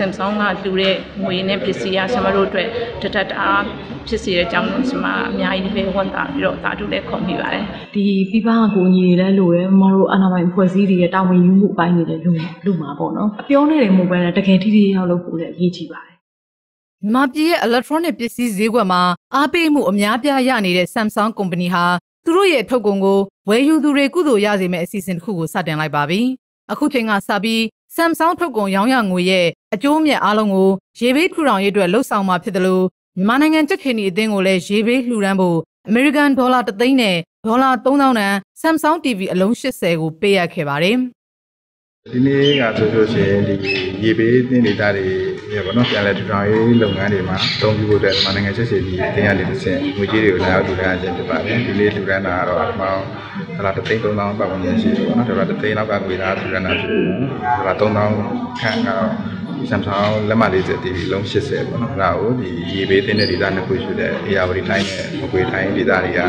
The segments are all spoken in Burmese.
Samsung ကတူတဲ့ငွေနဲ့ပစ္စည်းကကျမတို့အတွက်တတတအားဖြစ်စေတဲ့အကြောင်းကိုကျမအများကြီးပဲဝန်တာပြီးတော့ဒါတို့လည်းခေါ်မိပါတယ်ဒီပြပအကူအညီတွေလည်းလိုတယ်မမတို့အနာပိုင်ဖွဲ့စည်းတွေရဲ့တာဝန်ယူမှုအပိုင်းတွေလည်းလိုလိုမှာပေါ့နော်အပြောနဲ့တယ်မို့ပဲတကယ်ထိထိရောက်လို့ပို့လည်းအရေးကြီးပါတယ်မြန်မာပြည်ရဲ့ electronic ပစ္စည်းဈေးကွက်မှာအားပေးမှုအများပြားရနေတဲ့ Samsung ကုမ္ပဏီဟာသူတို့ရဲ့ထုတ်ကုန်ကိုဝယ်ယူသူတွေကုသိုလ်ရစေမယ့်အစီအစဉ်တစ်ခုကိုစတင်လိုက်ပါပြီ။ အခုချိန်ကစပြီး Samsung ထုတ်ကုန်ရောင်းရငွေရဲ့အကျိုးအမြတ်အားလုံးကိုရေဘေးထူထောင်ရေးအတွက်လှုပ်ဆောင်မှာဖြစ်တယ်လို့မြန်မာနိုင်ငံကြက်ခင်ဒီအသင်းကိုလည်းရေဘေးလှူဒန်းဖို့ American Dollar 3သိန်းနဲ့ဒေါ်လာ3000တန် Samsung TV အလုံး80ကိုပေးအပ်ခဲ့ပါတယ်။ဒီနေ့ကဆိုဆိုရှင်ဒီရေဘေးသင်းဒေသတွေရပါတော့ပြန်လည်ထူထောင်ရေးလုပ်ငန်းတွေမှာအသုံးပြုဖို့အတွက်မြန်မာနိုင်ငံချက်စီဒီအတင်းရနေတစ်ဆင့်ငွေကြေးတွေကိုလာရောက်ထူထောင်ခြင်းဖြစ်ပါတယ်ဒီနေ့ထူထောင်တာကတော့အမောင်း ဒေါ်လာ3သိန်း3000ပတ်ဝန်းကျင်ရှိတယ်ပေါ့နော်ဒေါ်လာ3သိန်းလောက်ကငွေသားထူထောင်တာဖြစ်တယ်ဒေါ်လာ3000ခန့်ကတော့ Samsung လက်မလေးစက် TV လုံး80ပေါ့နော်အဲ့ဒါကိုဒီရေဘေးသင်းတဲ့ဒေသနှစ်ခုရှိတဲ့ AR တိုင်းနဲ့မကွေတိုင်းဒေသတွေက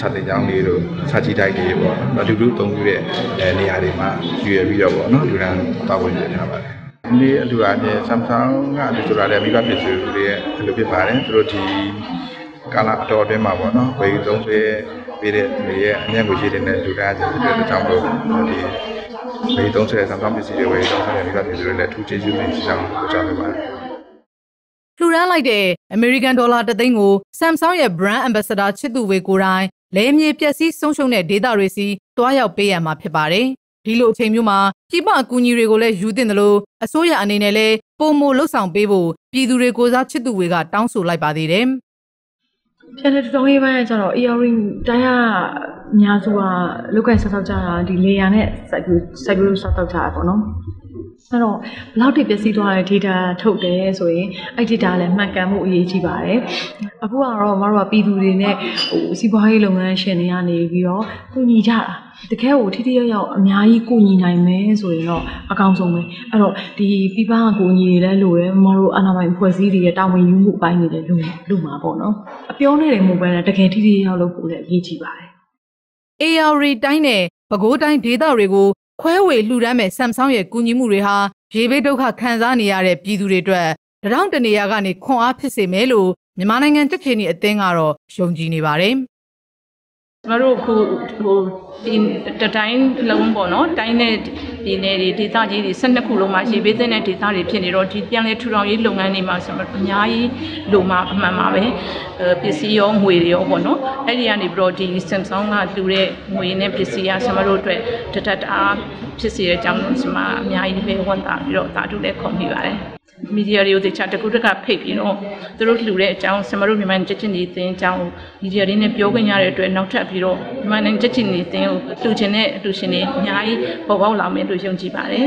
စာတင်ကြောင်းလေးတို့စာကြည့်တိုက်တွေပေါ့နော်တူတူအသုံးပြုတဲ့အဲနေရာတွေမှာယူရပြီးတော့ပေါ့နော်လူရန်တောက်ဝင်နေထားပါတယ်ဒီနေ့အတူအချင်း Samsung ကအတူဆိုတာလည်းမိဘပစ္စည်းတွေရဲ့အလိုဖြစ်ပါတယ်သူတို့ဒီကာလအတော်အတွင်းမှာပေါ့နော်ဝယ်ယူသုံးဆွဲ ပေးတဲ့နေရဲ့အမြတ်ငွေကြေးတွေနဲ့လူရန်ခြင်းဖြစ်တဲ့ကြောင့်မို့ဒီဝယ်ယူသုံးဆွဲတဲ့ Samsung ပစ္စည်းတွေဝယ်ယူသုံးဆွဲတဲ့မိဘပစ္စည်းတွေလည်းအထူးကျေးဇူးတင်ကြောင်းပြောကြားလိုပါတယ်လှူဒန်းလိုက်တဲ့ American Dollar တသိန်းကို Samsung ရဲ့ Brand Ambassador ချစ်သူဝေကိုယ်တိုင်လဲမြေပျက်စီးဆုံးရှုံးတဲ့ဒေတာတွေစီတွားရောက်ပေးရမှာဖြစ်ပါတယ်။ဒီလိုအချိန်မျိုးမှာပြည်ပအကူအညီတွေကိုလည်းယူတင်တယ်လို့အစိုးရအနေနဲ့လည်းပုံမလှုပ်ဆောင်ပေးဖို့ပြည်သူတွေကိုစားချစ်သူတွေကတောင်းဆိုလိုက်ပါသေးတယ်။ ပြန်တဲ့တောင်းရေးပိုင်းကကျတော့ earring တိုင်းကအများစုကလောက်ကင်ဆောက်ဆောက်ကြတာဒီ layer နဲ့ site view site view ဆောက်ဆောက်ကြတာပေါ့နော် အဲ့တော့ဘယ်လောက်ထိပျက်စီးသွားတဲ့ data ထုတ်တယ်ဆိုရင်အဲ့ data လည်းမှန်ကန်မှုအရေးကြီးပါတယ်အခုကတော့မတို့ကပြည်သူတွေနဲ့ဟိုစီးပွားရေးလုပ်ငန်းရှင်တွေကနေပြီးတော့ကူညီကြတာတကယ်ကိုထိထိရောက်ရောက်အများကြီးကူညီနိုင်မယ်ဆိုရင်တော့အကောင်းဆုံးပဲအဲ့တော့ဒီပြပအကူအညီတွေလည်းလိုတယ်မတို့အနာပိုင်ဖွဲ့စည်းတွေရဲ့တာဝန်ယူမှုအပိုင်းတွေလည်းလိုလိုမှာပေါ့နော်အပြောနဲ့တယ်မို့ပဲတကယ်ထိထိရောက်လို့ပို့လည်းအရေးကြီးပါတယ် AR တိုင်းနဲ့ပဲခူးတိုင်းဒေသတွေကို ခွဲဝေလှူဒန်းမဲ့ Samsung ရဲ့ကူညီမှုတွေဟာရေဘေးဒုက္ခခံစားနေရတဲ့ပြည်သူတွေအတွက်တရောင်းတနေရာကနေခွန်အားဖြစ်စေမယ်လို့မြန်မာနိုင်ငံတက်ခေနီအသင်းကတော့ယုံကြည်နေပါတယ်။ကျ မတို့အခုဟိုဒီတတိုင်းလုံးပေါ့နော်တိုင်းနဲ့ပြည်နယ်တွေဒေသကြီးတွေ12ခုလုံးမှာရေဘေးသင့်တဲ့ဒေသတွေဖြစ်နေတော့ဒီပြန်လည်ထူထောင်ရေးလုပ်ငန်းတွေမှာဆိုတော့အများကြီးလိုမှာအမှန်ပါပဲအဲပစ္စည်းရောငွေတွေရောပေါ့နော်အဲ့ဒီကနေပြီးတော့ဒီ Samsung ကတူတဲ့ငွေနဲ့ပစ္စည်းကကျမတို့အတွက်တတတအားဖြစ်စေတဲ့အကြောင်းကိုကျမအများကြီးပဲဝန်တာပြီးတော့ဒါတို့လည်းခေါ်မိပါတယ် မီဒီယာတွေကိုတခြားတကူတကဖိတ်ပြီးတော့သူတို့လှူတဲ့အကြောင်းဆမတို့မြန်မာချက်ချင်းနေအတင်းအကြောင်းမီဒီယာတွေနဲ့ပြောခွင့်ရတဲ့အတွက်နောက်ထပ်ပြီးတော့မြန်မာနိုင်ငံချက်ချင်းနေအတင်းကိုလှူချင်တဲ့အလှူရှင်တွေအများကြီးပေါ်ပေါက်လာမယ်လို့ယုံကြည်ပါတယ်